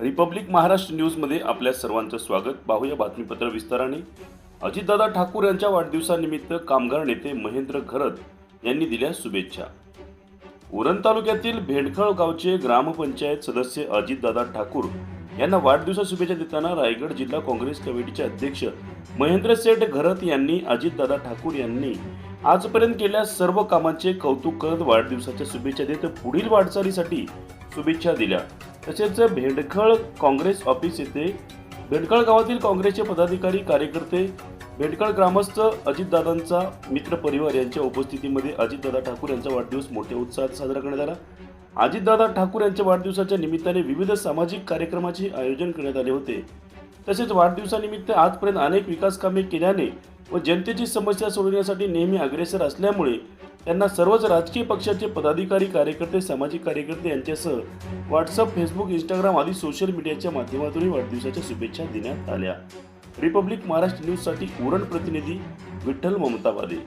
Republic Maharashtra न्यूजमध्ये आपल्या सर्वांचं स्वागत. पाहूया बातमीपत्र विस्ताराने. अजितदादा ठाकूर यांच्या वाढदिवसानिमित्त कामगार नेते महेंद्र घरत यांनी दिल्या शुभेच्छा. उरण तालुक्यातील भेंडखळ गावचे ग्रामपंचायत सदस्य अजितदादा ठाकूर यांना वाढदिवसा शुभेच्छा देताना रायगड जिल्हा काँग्रेस कमिटीचे अध्यक्ष महेंद्र सेठ घरत यांनी अजितदादा ठाकूर यांनी आजपर्यंत केल्या सर्व कामांचे कौतुक करत वाढदिवसाच्या शुभेच्छा देत पुढील वाटचालीसाठी शुभेच्छा दिल्या. तसेच भेंडखळ काँग्रेस ऑफिस येथे भेंडखळ गावातील काँग्रेसचे पदाधिकारी कार्यकर्ते भेंडखळ ग्रामस्थ अजितदादांचा मित्र परिवार यांच्या उपस्थितीमध्ये अजितदादा ठाकूर यांचा वाढदिवस मोठ्या उत्साहात साजरा करण्यात आला. अजितदादा ठाकूर यांच्या वाढदिवसाच्या निमित्ताने विविध सामाजिक कार्यक्रमाचे आयोजन करण्यात आले होते. तसेच वाढदिवसानिमित्त आजपर्यंत अनेक विकास कामे केल्याने व जनतेची समस्या सोडवण्यासाठी नेहमी अग्रेसर असल्यामुळे त्यांना सर्वच राजकीय पक्षाचे पदाधिकारी कार्यकर्ते सामाजिक कार्यकर्ते यांच्यासह व्हॉट्सअप फेसबुक इंस्टाग्राम आदी सोशल मीडियाच्या माध्यमातूनही वाढदिवसाच्या शुभेच्छा देण्यात आल्या. रिपब्लिक महाराष्ट्र न्यूजसाठी उरण प्रतिनिधी विठ्ठल ममतावादे